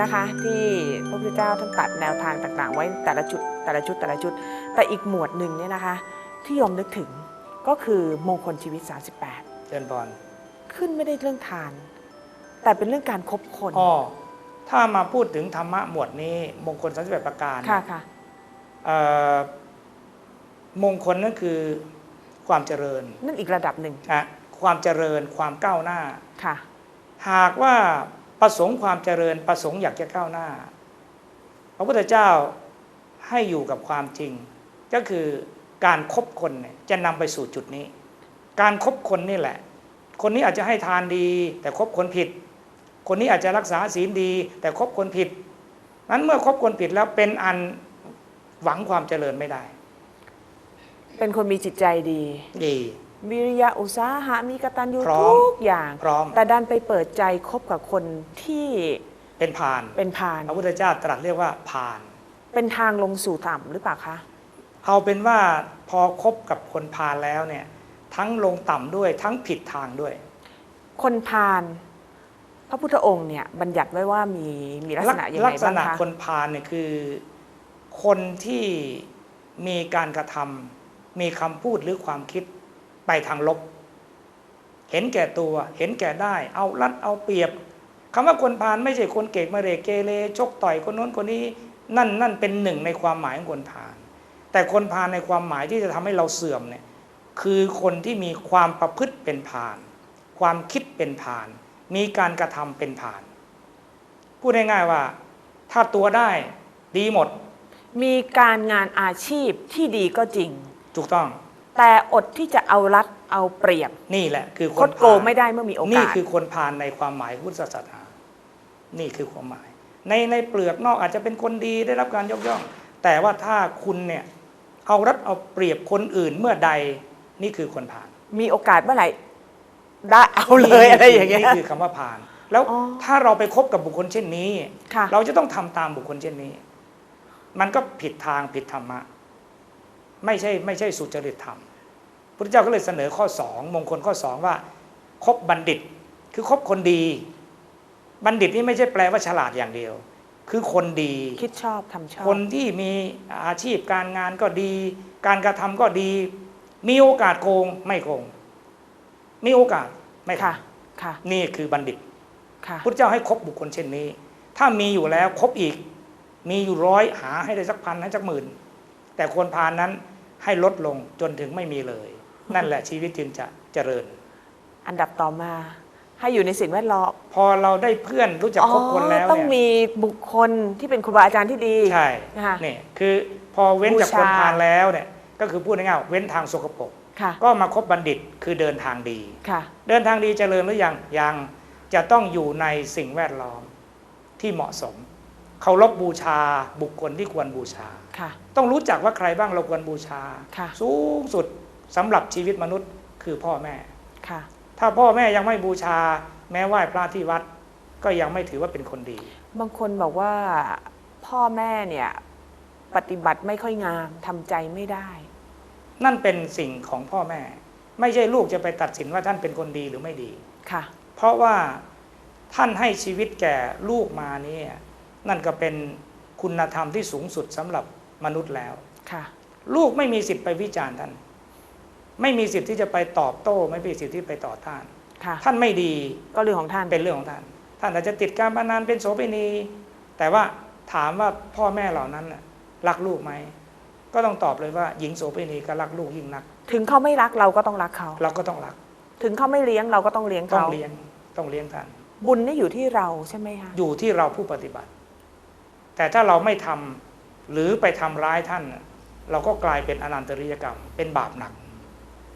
ศีลนะคะ ที่พระพุทธเจ้าท่านตัดแนวทางต่างๆ ไว้แต่ละจุดแต่ละชุดแต่ละชุด แต่อีกหมวดหนึ่งเนี่ยนะคะ ที่โยมนึกถึงก็คือมงคลชีวิต 38เจริญพรขึ้นไม่ได้เรื่องทาน แต่เป็นเรื่องการคบคนอ๋อถ้ามาพูดถึงธรรมะหมวดนี้ มงคล38ประการค่ะค่ะเอ่อมงคลนั่นคือความเจริญ นั่นอีกระดับหนึ่งนะความเจริญความก้าวหน้าค่ะ หากว่า ประสงค์ความเจริญประสงค์อยากจะก้าวหน้า พระพุทธเจ้าให้อยู่กับความจริง ก็คือการครบคนเนี่ยจะนำไปสู่จุดนี้ การครบคนนี่แหละ คนนี้อาจจะให้ทานดี แต่คบคนผิด คนนี้อาจจะรักษาศีลดี แต่คบคนผิดนั้นเมื่อคบคนผิดแล้วเป็นอันหวังความเจริญไม่ได้ เป็นคนมีจิตใจดีดี วิริยะอุตสาหะมีกตัญญูพร้อม ทุกอย่าง พร้อมแต่ดันไปเปิดใจคบกับคนที่เป็นพานเป็นพาลพระพุทธเจ้าตรัสเรียกว่าพาน เป็นทางลงสู่ต่ำหรือเปล่าคะ เอาเป็นว่าพอคบกับคนพาลแล้วเนี่ยทั้งลงต่ำด้วยทั้งผิดทางด้วย คนพาลพระพุทธองค์เนี่ยบัญญัติไว้ว่ามีมีลักษณะยังไงลักษบ้างณะคะคนพาลเนี่ยคือ คนที่มีการกระทำมีคำพูดหรือความคิด ไปทางลบ เห็นแก่ตัว เห็นแก่ได้ เอารัดเอาเปรียบคำว่าคนพาลไม่ใช่คนเกกมาเรเกเรชกต่อยคนโน้นคนนี้ นั่นนั่นเป็นหนึ่งในความหมายของคนพาลแต่คนพาลในความหมายที่จะทำให้เราเสื่อมเนี่ยคือคนที่มีความประพฤติเป็นพาลความคิดเป็นพาลมีการกระทำเป็นพาลพูดง่ายๆว่า ถ้าตัวได้ดีหมด มีการงานอาชีพที่ดีก็จริง ถูกต้อง แต่อดที่จะเอารัดเอาเปรียบ นี่แหละ คือคคดนโกงไม่ได้เมื่อมีโอกาส นี่คือคนพาลในความหมายพุทธศาสนานี่คือความหมาย ในในเปลือกนอกอาจจะเป็นคนดีได้รับการยกย่อง แต่ว่าถ้าคุณเนี่ยเอารัดเอาเปรียบคนอื่นเมื่อใดนี่คือคนพาล มีโอกาสเมื่อไหร่ได้เอาเลยอะไรอย่างเงี้ย นี่คือคำว่าพาลแล้วอ๋อถ้าเราไปคบกับบุคคลเช่นนี้ ค่ะ เราจะต้องทำตามบุคคลเช่นนี้ มันก็ผิดทางผิดธรรมะ ไม่ใช่ไม่ใช่สุจริตธรรม พุทธเจ้าก็เลยเสนอข้อสองมงคลข้อสองว่า คบบัณฑิต คือคบคนดี บัณฑิตนี่ไม่ใช่แปลว่าฉลาดอย่างเดียว คือคนดีคิดชอบทำชอบ คนที่มีอาชีพการงานก็ดี การกระทำก็ดี มีโอกาสโกงไม่โกง มีโอกาสไม่ทค่ะค่ะำนี่คือบัณฑิตค่ะพุทธเจ้าให้คบบุคคลเช่นนี้ ถ้ามีอยู่แล้วคบอีก มีอยู่ร้อยหาให้ได้สักพันให้สักหมื่น แต่คนพาลนั้นให้ลดลงจนถึงไม่มีเลย นั่นแหละชีวิตจึงจะเจริญ อันดับต่อมา ให้อยู่ในสิ่งแวดล้อมพอเราได้เพื่อนรู้จักคบคนแล้วต้องเนี่ยมีบุคคลที่เป็นครูบาอาจารย์ที่ดีใช่นะคะนี่คือพอเว้นจากบูชาคนพาลแล้วเนี่ยก็คือพูดง่ายๆเว้นทางสกปรกค่ะก็มาคบบัณฑิตคือเดินทางดี ค่ะ เดินทางดีเจริญหรือยังยังจะต้องอยู่ในสิ่งแวดล้อมที่เหมาะสมเคารพบูชาบุคคลที่ควรบูชา ค่ะ ต้องรู้จักว่าใครบ้างเราควรบูชา ค่ะ สูงสุด สำหรับชีวิตมนุษย์คือพ่อแม่ค่ะถ้าพ่อแม่ยังไม่บูชา แม้ไหว้พระที่วัด ก็ยังไม่ถือว่าเป็นคนดี บางคนบอกว่าพ่อแม่เนี่ย ปฏิบัติไม่ค่อยงามทำใจไม่ได้ นั่นเป็นสิ่งของพ่อแม่ ไม่ใช่ลูกจะไปตัดสินว่าท่านเป็นคนดีหรือไม่ดีค่ะ เพราะว่าท่านให้ชีวิตแก่ลูกมาเนี่ยนั่นก็เป็นคุณธรรมที่สูงสุดสำหรับมนุษย์แล้วค่ะ ลูกไม่มีสิทธิ์ไปวิจารณ์ท่าน ไม่มีสิทธิ์ที่จะไปตอบโต้ ไม่มีสิทธิ์ที่ไปต่อต้าน ค่ะ ท่านไม่ดีก็เรื่องของท่าน เป็นเรื่องของท่าน ท่านอาจจะติดการพนันเป็นโสเภณี แต่ว่าถามว่าพ่อแม่เหล่านั้นน่ะรักลูกไหม ก็ต้องตอบเลยว่าหญิงโสเภณีก็รักลูกยิ่งนัก ถึงเขาไม่รักเราก็ต้องรักเขา เราก็ต้องรัก ถึงเขาไม่เลี้ยงเราก็ต้องเลี้ยงต้องเขาเลี้ยง ต้องเลี้ยงท่าน บุญนี่อยู่ที่เราใช่ไหมคะ อยู่ที่เราผู้ปฏิบัติ แต่ถ้าเราไม่ทำหรือไปทำร้ายท่านน่ะเราก็กลายเป็นอนันตริยกรรม เป็นบาปหนัก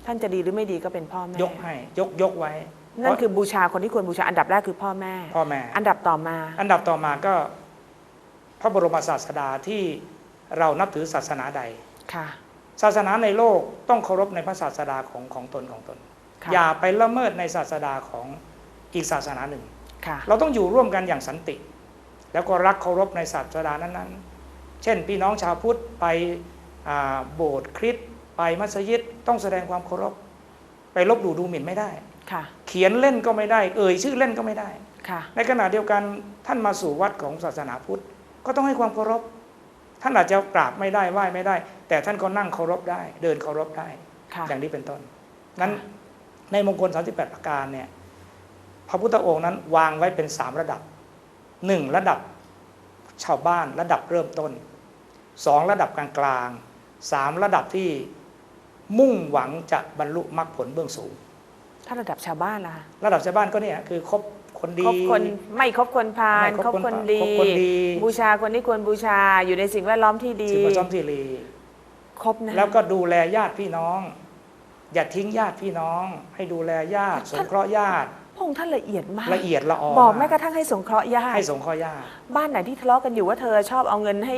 ท่านจะดีหรือไม่ดีก็เป็นพ่อแม่ยกให้ ยกยกไว้ นั่นคือบูชาคนที่ควรบูชาอันดับแรกคือพ่อแม่ พ่อแม่ อันดับต่อมา อันดับต่อมาก็ พระบรมศาสดาที่เรานับถือศาสนาใดค่ะ ศาสนาในโลกต้องเคารพในพระศาสดาของของตนของตนค่ะอย่าไปละเมิดในศาสดาของอีกศาสนาหนึ่งค่ะเราต้องอยู่ร่วมกันอย่างสันติ แล้วก็รักเคารพในศาสดานั้นๆ เช่น พี่น้องชาวพุทธไปอ่าโบสถ์คริสต์ ไปมัสยิดต้องแสดงความเคารพ ไปลบหลู่ดูหมิ่นไม่ได้ ค่ะ เขียนเล่นก็ไม่ได้ เอ่ยชื่อเล่นก็ไม่ได้ ค่ะ ในขณะเดียวกันท่านมาสู่วัดของศาสนาพุทธ ก็ต้องให้ความเคารพ ท่านอาจจะกราบไม่ได้ไหว้ไม่ได้ แต่ท่านก็นั่งเคารพได้ เดินเคารพได้ ค่ะอย่างนี้เป็นต้น นั้นค่ะในมงคล 38 ประการเนี่ยพระพุทธองค์นั้นวางไว้เป็นสามระดับหนึ่งระดับชาวบ้านระดับเริ่มต้นสองระดับกลางกลางๆสามระดับที่ มุ่งหวังจะบรรลุมรรคผลเบื้องสูง ถ้าระดับชาวบ้านล่ะคะระดับชาวบ้านก็เนี่ยคือคบคนดีคบคนไม่คบคนพาลไม่คบคบคนคนพาลดีคบคนดี บูชาคนที่ควรบูชาอยู่ในสิ่งแวดล้อมที่ดีสิ่งแวดล้อมที่ดีครบนะแล้วก็ดูแลญาติพี่น้อง อย่าทิ้งญาติพี่น้อง ให้ดูแลญาติสงเคราะห์ญาติพระองค์ท่านละเอียดมากละเอียดละออบอกแม้กระทั่งให้สงเคราะห์ญาติให้สงเคราะห์ญาติบ้านไหนที่ทะเลาะกันอยู่ว่าเธอชอบเอาเงินให้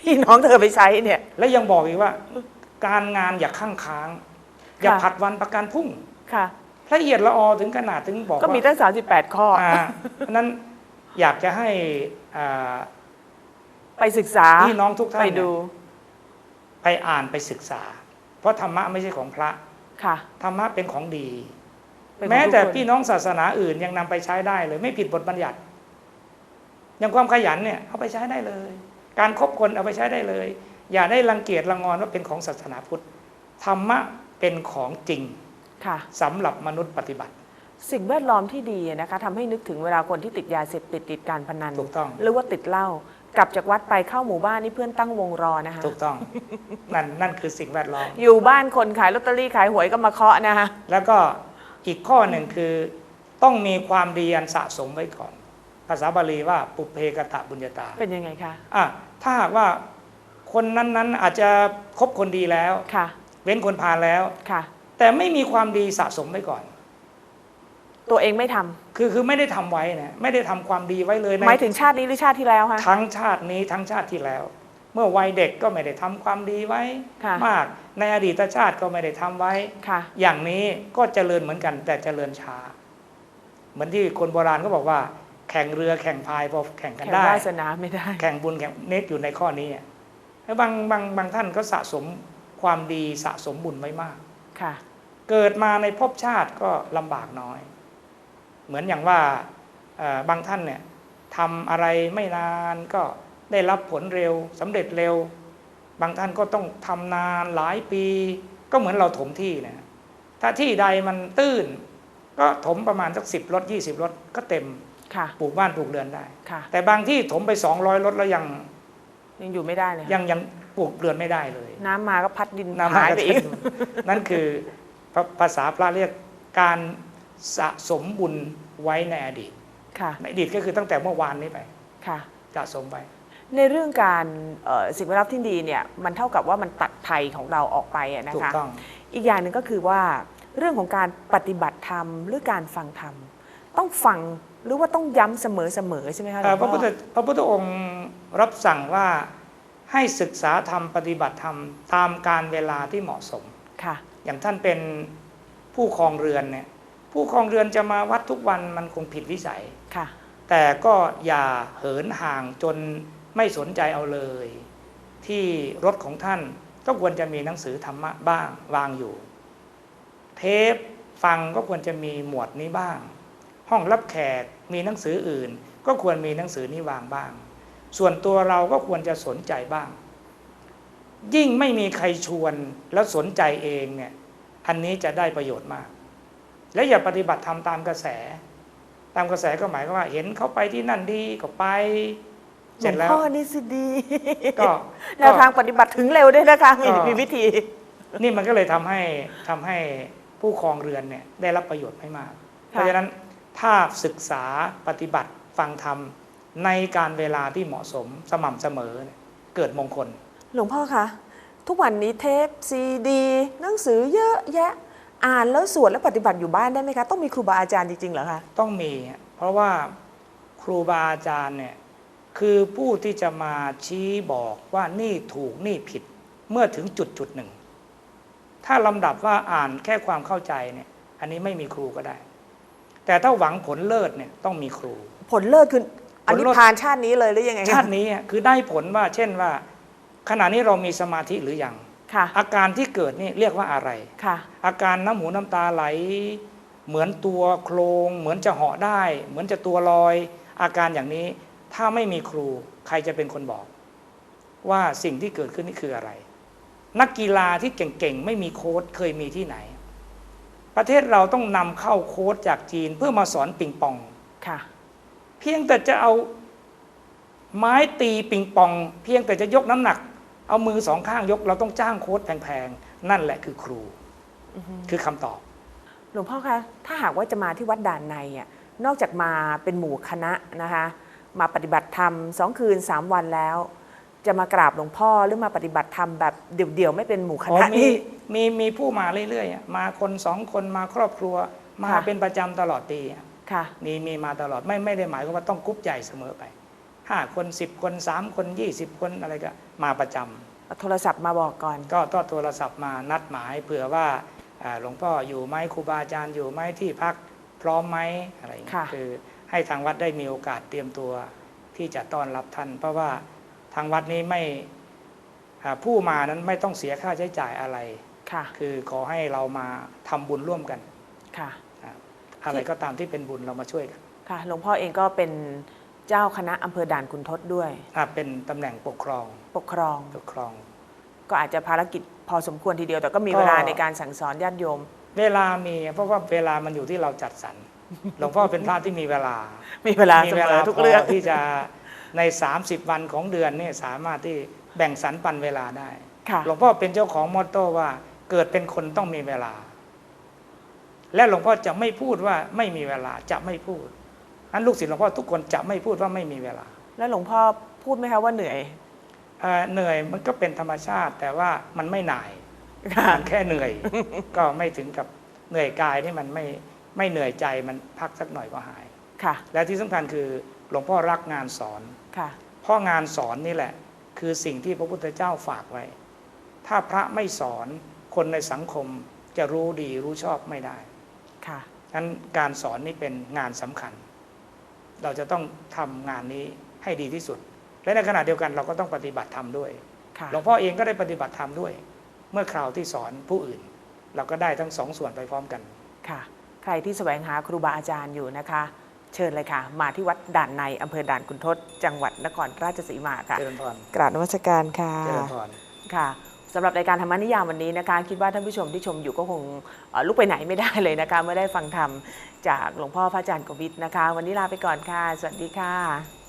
พี่น้องเธอไปใช้เนี่ย และยังบอกอีกว่า การงานอย่าข้างค้าง อย่าค่ะผัดวันประกันพรุ่งค่ะละเอียดละออถึงขนาดถึงบอกก็มีว่าตั้ง 38 ข้อออ่าเพราะฉะนั้นอยากจะให้อ่าไปศึกษาพี่น้องทุกท่านไปเนี่ยดู ไปอ่านไปศึกษา เพราะธรรมะไม่ใช่ของพระค่ะธรรมะเป็นของดีเป็นของแม้แต่ทุกคนพี่น้องศาสนาอื่นยังนำไปใช้ได้เลย ไม่ผิดบทบัญญัติอย่างความขยันเนี่ยเอาไปใช้ได้เลย การคบคนเอาไปใช้ได้เลย อย่าได้รังเกียจรังงอนว่าเป็นของศาสนาพุทธธรรมะเป็นของจริงค่ะสำหรับมนุษย์ปฏิบัติ สิ่งแวดล้อมที่ดีนะคะทำให้นึกถึงเวลาคนที่ติดยาเสพติดติดการพนันถูกต้อง หรือว่าติดเหล้ากลับจากวัดไปเข้าหมู่บ้านนี่เพื่อนตั้งวงรอนะคะถูกต้อง นั่นนั่นคือสิ่งแวดล้อม อยู่บ้านคนขายลอตเตอรี่ขายหวยก็มาเคาะนะคะแล้วก็อีกข้อหนึ่งคือต้องมีความดีอันสะสมไว้ก่อน ภาษาบาลีว่าปุเพกตะบุญญาตา เป็นยังไงคะอะถ้าหากว่า คนนั้นๆอาจจะคบคนดีแล้วค่ะ เว้นคนพาลแล้วค่ะ แต่ไม่มีความดีสะสมไว้ก่อน ตัวเองไม่ทำคือคือไม่ได้ทำไว้นะไม่ได้ทำความดีไว้เลยในหมายถึงชาตินี้หรือชาติที่แล้วคะทั้งชาตินี้ทั้งชาติที่แล้ว เมื่อวัยเด็กก็ไม่ได้ทำความดีไว้ค่ะมากในอดีตชาติก็ไม่ได้ทำไว้ค่ะ อย่างนี้ก็เจริญเหมือนกัน แต่เจริญช้า เหมือนที่คนโบราณก็บอกว่าแข่งเรือแข่งพายพอแข่งกันแข่งได้วาสนาไม่ได้ แข่งบุญแข่งเนตอยู่ในข้อนี้ แล้วบางบางบางท่านก็สะสมความดีสะสมบุญไว้มากค่ะ เกิดมาในภพชาติก็ลำบากน้อย เหมือนอย่างว่าเอ่อบางท่านเนี่ยทำอะไรไม่นานก็ได้รับผลเร็วสำเร็จเร็ว บางท่านก็ต้องทำนานหลายปี ก็เหมือนเราถมที่เนะถ้าที่ใดมันตื้น ก็ถมประมาณสักสิบรถยี่สิบรถก็เต็มค่ะปลูกบ้านปลูกเรือนได้ค่ะแต่บางที่ถมไปสองร้อยรถแล้วยัง ยังอยู่ไม่ได้เลยยังยังปลูกเรือนไม่ได้เลย น้ำมาก็พัดดินน้ำหายไปอีกนั่นคือภาภาษาพระเรียกการสะสมบุญไว้ในอดีตค่ะในอดีตก็คือตั้งแต่เมื่อวานนี้ไปค่ะสะสมไว้ในเรื่องการเอ่อสิ่งแวดล้อมที่ดีเนี่ยมันเท่ากับว่ามันตัดภัยของเราออกไปอะนะถูกคะต้องอีกอย่างหนึ่งก็คือว่าเรื่องของการปฏิบัติธรรมหรือการฟังธรรม ต้องฟังหรือว่าต้องย้ำเสมอเสมอๆใช่ไหมคะหลเอ่วองพระพ่พุทธอพระพุทธองค์รับสั่งว่าให้ศึกษาธรรมปฏิบัติธรรมตามการเวลาที่เหมาะสมค่ะ อย่างท่านเป็นผู้ครองเรือนเนี่ยผู้ครองเรือนจะมาวัดทุกวันมันคงผิดวิสัยค่ะ แต่ก็อย่าเหินห่างจนไม่สนใจเอาเลย ที่รถของท่านก็ควรจะมีหนังสือธรรมะบ้างวางอยู่ เทปฟังก็ควรจะมีหมวดนี้บ้าง ห้องรับแขกมีหนังสืออื่น ก็ควรมีหนังสือนี้วางบ้าง ส่วนตัวเราก็ควรจะสนใจบ้าง ยิ่งไม่มีใครชวนแล้วสนใจเองเนี่ยอันนี้จะได้ประโยชน์มาก และอย่าปฏิบัติทำตามกระแส ตามกระแสก็หมายความว่า เห็นเขาไปที่นั่นดีก็ไปหลเสร็วจงแล้วพ่อนี่สิดีก็แนวทางปฏิบัติถึงเร็วด้วยนะคะมีก็มีวิธี นี่มันก็เลยทำให้ทำให้ผู้ครองเรือนเนี่ยได้รับประโยชน์ไม่มาก เพราะฉะนั้น ถ้าศึกษาปฏิบัติฟังธรรมในการเวลาที่เหมาะสมสม่ำเสมอเนี่ยเกิดมงคล หลวงพ่อคะทุกวันนี้เทปซีดีหนังสือเยอะแยะอ่านแล้วสวดแล้วปฏิบัติอยู่บ้านได้ไหมคะต้องมีครูบาอาจารย์จริงๆเหรอคะต้องมี เพราะว่าครูบาอาจารย์เนี่ยคือผู้ที่จะมาชี้บอกว่านี่ถูกนี่ผิดเมื่อถึงจุดจุดหนึ่ง ถ้าลำดับว่าอ่านแค่ความเข้าใจเนี่ย อันนี้ไม่มีครูก็ได้ แต่ถ้าหวังผลเลิศเนี่ยต้องมีครู ผลเลิศคืออันนี้ผลเลิศพานชาตินี้เลยหรือยังไงคะชาตินี้อะคือได้ผลว่าเช่นว่า ขณะนี้เรามีสมาธิหรือยังค่ะอาการที่เกิดนี่เรียกว่าอะไรค่ะ อาการน้ำหูน้ำตาไหล เหมือนตัวโครง เหมือนจะเหาะได้ เหมือนจะตัวลอย อาการอย่างนี้ถ้าไม่มีครูใครจะเป็นคนบอก ว่าสิ่งที่เกิดขึ้นนี่คืออะไร นักกีฬาที่เก่งๆ ไม่มีโค้ชเคยมีที่ไหน ประเทศเราต้องนำเข้าโค้ชจากจีนเพื่อมาสอนปิงปองค่ะ เพียงแต่จะเอาไม้ตีปิงปอง เพียงแต่จะยกน้ำหนัก เอามือสองข้างยกเราต้องจ้างโค้ชแพงๆ นั่นแหละคือครู คือคำตอบ หลวงพ่อคะ ถ้าหากว่าจะมาที่วัดด่านในอะนอกจากมาเป็นหมู่คณะนะคะ มาปฏิบัติธรรมสองคืนสามวันแล้ว จะมากราบหลวงพ่อหรือมาปฏิบัติธรรมแบบเดี่ยวๆไม่เป็นหมู่คอ๋อณะมีนี่มีมีผู้มาเรื่อยๆอะมาคนสองคนมาครอบครัว มาค่ะเป็นประจำตลอดปีอะค่ะมีมีมาตลอดไม่ไม่ได้หมายความว่าต้องกรุ๊ปใหญ่เสมอไปห้าคนสิบคนสามคนยี่สิบคนอะไรก็มาประจำโทรศัพท์มาบอกก่อน ก็ก็โทรศัพท์มานัดหมายเผื่อว่าอ่าหลวงพ่ออยู่ไหมครูบาอาจารย์อยู่ไหมที่พักพร้อมไหมอะไรอย่างเงี้ยค่ะคือให้ทางวัดได้มีโอกาสเตรียมตัวที่จะต้อนรับท่าน เพราะว่า ทางวัดนี้ไม่อ่าผู้มานั้นไม่ต้องเสียค่าใช้จ่ายอะไรค่ะ คือขอให้เรามาทำบุญร่วมกันค่ะอ่าอะไรก็ตามที่เป็นบุญเรามาช่วยกันค่ะหลวงพ่อเองก็เป็นเจ้าคณะอำเภอด่านคุณทศด้วยอ่าเป็นตำแหน่งปกครอง ปกครองปกครอง ก็อาจจะภารกิจพอสมควรทีเดียวแต่ก็มีก็เวลาในการสั่งสอนญาติโยม เวลามีเพราะว่าเวลามันอยู่ที่เราจัดสรรหลวงพ่อเป็นพระที่มีเวลา มีเวลามีเสเวมลาอทุกเรื่องพที่จะ ใน 30 วันของเดือนเนี่ยสามารถที่แบ่งสรรปันเวลาได้ค่ะหลวงพ่อเป็นเจ้าของมอตโต้ว่าเกิดเป็นคนต้องมีเวลา และหลวงพ่อจะไม่พูดว่าไม่มีเวลาจะไม่พูดนั้นลูกศิษย์หลวงพ่อทุกคนจะไม่พูดว่าไม่มีเวลา แล้วหลวงพ่อพูดไหมคะว่าเหนื่อยเอ่อเหนื่อยมันก็เป็นธรรมชาติ แต่ว่ามันไม่หน่ายค่ะมันแค่เหนื่อย ก็ไม่ถึงกับเหนื่อยกายนี่มันไม่ไม่เหนื่อยใจมันพักสักหน่อยก็หายค่ะ และที่สำคัญคือหลวงพ่อรักงานสอนค่ะเพราะงานสอนนี่แหละ คือสิ่งที่พระพุทธเจ้าฝากไว้ ถ้าพระไม่สอนคนในสังคมจะรู้ดีรู้ชอบไม่ได้ค่ะนั้นการสอนนี่เป็นงานสำคัญ เราจะต้องทำงานนี้ให้ดีที่สุด และในขณะเดียวกันเราก็ต้องปฏิบัติธรรมด้วยค่ะหลวงพ่อเองก็ได้ปฏิบัติธรรมด้วย เมื่อคราวที่สอนผู้อื่น เราก็ได้ทั้งสองส่วนไปพร้อมกันค่ะ ใครที่แสวงหาครูบาอาจารย์อยู่นะคะ เชิญเลยค่ะ มาที่วัดด่านในอำเภอด่านคุณทศ จังหวัดนครราชสีมาค่ะเจริญพรกราบนมัสการค่ะเจริญพรค่ะสำหรับรายการธรรมนิยามวันนี้นะคะ คิดว่าท่านผู้ชมที่ชมอยู่ก็คงเอ่อลุกไปไหนไม่ได้เลยนะคะเมื่อได้ฟังธรรมจากหลวงพ่อพระอาจารย์กวิทนะคะ วันนี้ลาไปก่อนค่ะ สวัสดีค่ะ